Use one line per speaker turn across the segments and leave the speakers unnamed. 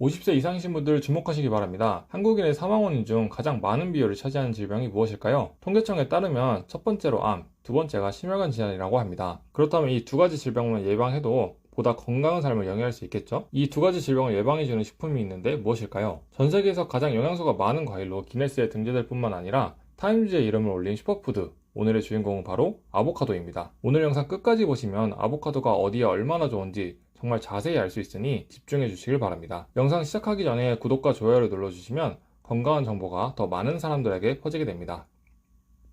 50세 이상이신 분들 주목하시기 바랍니다. 한국인의 사망 원인 중 가장 많은 비율을 차지하는 질병이 무엇일까요? 통계청에 따르면 첫 번째로 암, 두 번째가 심혈관 질환이라고 합니다. 그렇다면 이 두 가지 질병만 예방해도 보다 건강한 삶을 영위할 수 있겠죠? 이 두 가지 질병을 예방해주는 식품이 있는데 무엇일까요? 전 세계에서 가장 영양소가 많은 과일로 기네스에 등재될 뿐만 아니라 타임즈의 이름을 올린 슈퍼푸드, 오늘의 주인공은 바로 아보카도입니다. 오늘 영상 끝까지 보시면 아보카도가 어디에 얼마나 좋은지 정말 자세히 알 수 있으니 집중해 주시길 바랍니다. 영상 시작하기 전에 구독과 좋아요를 눌러주시면 건강한 정보가 더 많은 사람들에게 퍼지게 됩니다.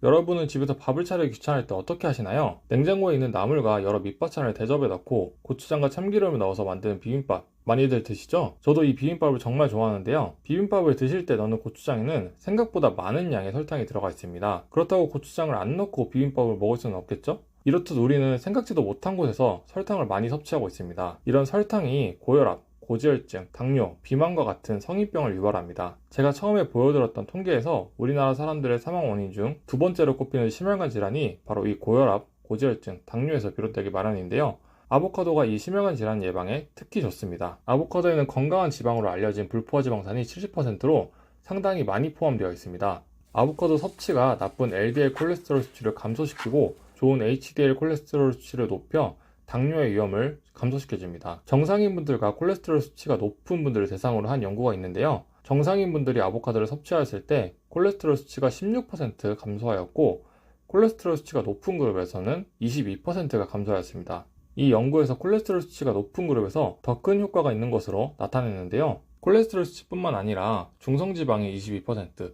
여러분은 집에서 밥을 차리기 귀찮을 때 어떻게 하시나요? 냉장고에 있는 나물과 여러 밑반찬을 대접에 넣고 고추장과 참기름을 넣어서 만드는 비빔밥 많이들 드시죠? 저도 이 비빔밥을 정말 좋아하는데요. 비빔밥을 드실 때 넣는 고추장에는 생각보다 많은 양의 설탕이 들어가 있습니다. 그렇다고 고추장을 안 넣고 비빔밥을 먹을 수는 없겠죠? 이렇듯 우리는 생각지도 못한 곳에서 설탕을 많이 섭취하고 있습니다. 이런 설탕이 고혈압, 고지혈증, 당뇨, 비만과 같은 성인병을 유발합니다. 제가 처음에 보여드렸던 통계에서 우리나라 사람들의 사망 원인 중 두 번째로 꼽히는 심혈관 질환이 바로 이 고혈압, 고지혈증, 당뇨에서 비롯되기 마련인데요. 아보카도가 이 심혈관 질환 예방에 특히 좋습니다. 아보카도에는 건강한 지방으로 알려진 불포화 지방산이 70%로 상당히 많이 포함되어 있습니다. 아보카도 섭취가 나쁜 LDL 콜레스테롤 수치를 감소시키고 좋은 HDL 콜레스테롤 수치를 높여 당뇨의 위험을 감소시켜줍니다. 정상인분들과 콜레스테롤 수치가 높은 분들을 대상으로 한 연구가 있는데요. 정상인분들이 아보카도를 섭취하였을 때 콜레스테롤 수치가 16% 감소하였고 콜레스테롤 수치가 높은 그룹에서는 22%가 감소하였습니다. 이 연구에서 콜레스테롤 수치가 높은 그룹에서 더 큰 효과가 있는 것으로 나타냈는데요. 콜레스테롤 수치뿐만 아니라 중성지방이 22%,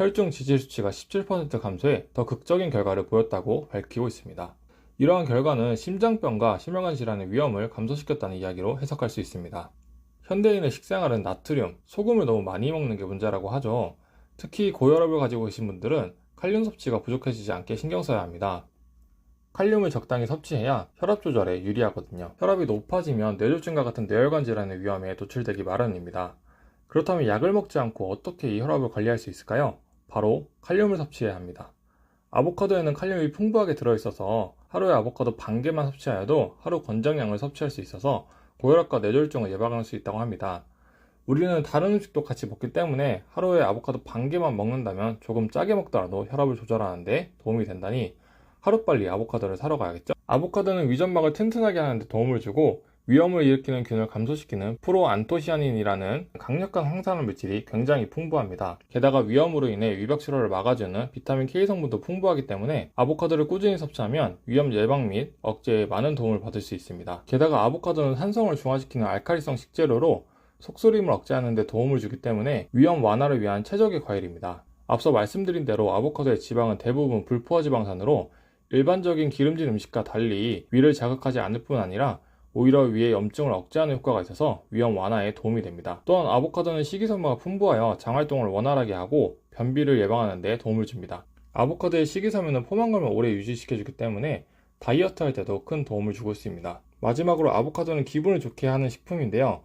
혈중 지질 수치가 17% 감소해 더 극적인 결과를 보였다고 밝히고 있습니다. 이러한 결과는 심장병과 심혈관 질환의 위험을 감소시켰다는 이야기로 해석할 수 있습니다. 현대인의 식생활은 나트륨, 소금을 너무 많이 먹는 게 문제라고 하죠. 특히 고혈압을 가지고 계신 분들은 칼륨 섭취가 부족해지지 않게 신경 써야 합니다. 칼륨을 적당히 섭취해야 혈압 조절에 유리하거든요. 혈압이 높아지면 뇌졸중과 같은 뇌혈관 질환의 위험에 노출되기 마련입니다. 그렇다면 약을 먹지 않고 어떻게 이 혈압을 관리할 수 있을까요? 바로 칼륨을 섭취해야 합니다. 아보카도에는 칼륨이 풍부하게 들어있어서 하루에 아보카도 반 개만 섭취하여도 하루 권장량을 섭취할 수 있어서 고혈압과 뇌졸중을 예방할 수 있다고 합니다. 우리는 다른 음식도 같이 먹기 때문에 하루에 아보카도 반 개만 먹는다면 조금 짜게 먹더라도 혈압을 조절하는데 도움이 된다니 하루빨리 아보카도를 사러 가야겠죠? 아보카도는 위점막을 튼튼하게 하는데 도움을 주고 위험을 일으키는 균을 감소시키는 프로안토시아닌이라는 강력한 항산화 물질이 굉장히 풍부합니다. 게다가 위험으로 인해 위벽 출혈을 막아주는 비타민 K 성분도 풍부하기 때문에 아보카도를 꾸준히 섭취하면 위험 예방 및 억제에 많은 도움을 받을 수 있습니다. 게다가 아보카도는 산성을 중화시키는 알칼리성 식재료로 속쓰림을 억제하는 데 도움을 주기 때문에 위험 완화를 위한 최적의 과일입니다. 앞서 말씀드린 대로 아보카도의 지방은 대부분 불포화 지방산으로 일반적인 기름진 음식과 달리 위를 자극하지 않을 뿐 아니라 오히려 위의 염증을 억제하는 효과가 있어서 위험 완화에 도움이 됩니다. 또한 아보카도는 식이섬유가 풍부하여 장활동을 원활하게 하고 변비를 예방하는 데 도움을 줍니다. 아보카도의 식이섬유는 포만감을 오래 유지시켜주기 때문에 다이어트 할 때도 큰 도움을 주고 있습니다. 마지막으로 아보카도는 기분을 좋게 하는 식품인데요.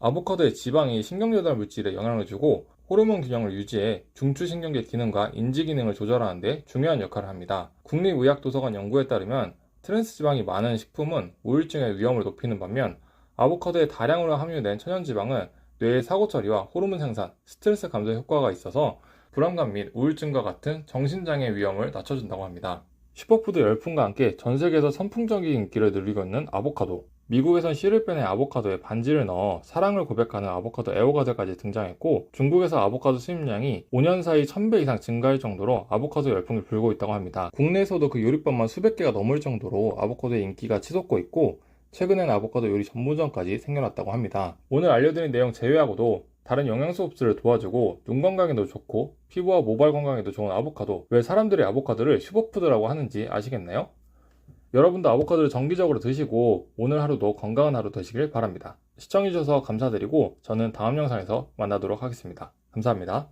아보카도의 지방이 신경전달 물질에 영향을 주고 호르몬 균형을 유지해 중추신경계 기능과 인지 기능을 조절하는 데 중요한 역할을 합니다. 국립의학도서관 연구에 따르면 트랜스 지방이 많은 식품은 우울증의 위험을 높이는 반면 아보카도에 다량으로 함유된 천연지방은 뇌의 사고 처리와 호르몬 생산, 스트레스 감소 효과가 있어서 불안감 및 우울증과 같은 정신장애 위험을 낮춰준다고 합니다. 슈퍼푸드 열풍과 함께 전 세계에서 선풍적인 인기를 누리고 있는 아보카도. 미국에선 빼내 아보카도에 반지를 넣어 사랑을 고백하는 아보카도 애호가들까지 등장했고 중국에서 아보카도 수입량이 5년 사이 1000배 이상 증가할 정도로 아보카도 열풍이 불고 있다고 합니다. 국내에서도 그 요리법만 수백 개가 넘을 정도로 아보카도의 인기가 치솟고 있고 최근엔 아보카도 요리 전문점까지 생겨났다고 합니다. 오늘 알려드린 내용 제외하고도 다른 영양소 흡수를 도와주고 눈 건강에도 좋고 피부와 모발 건강에도 좋은 아보카도 왜 사람들이 아보카도를 슈퍼푸드라고 하는지 아시겠나요? 여러분도 아보카도를 정기적으로 드시고 오늘 하루도 건강한 하루 되시길 바랍니다. 시청해주셔서 감사드리고 저는 다음 영상에서 만나도록 하겠습니다. 감사합니다.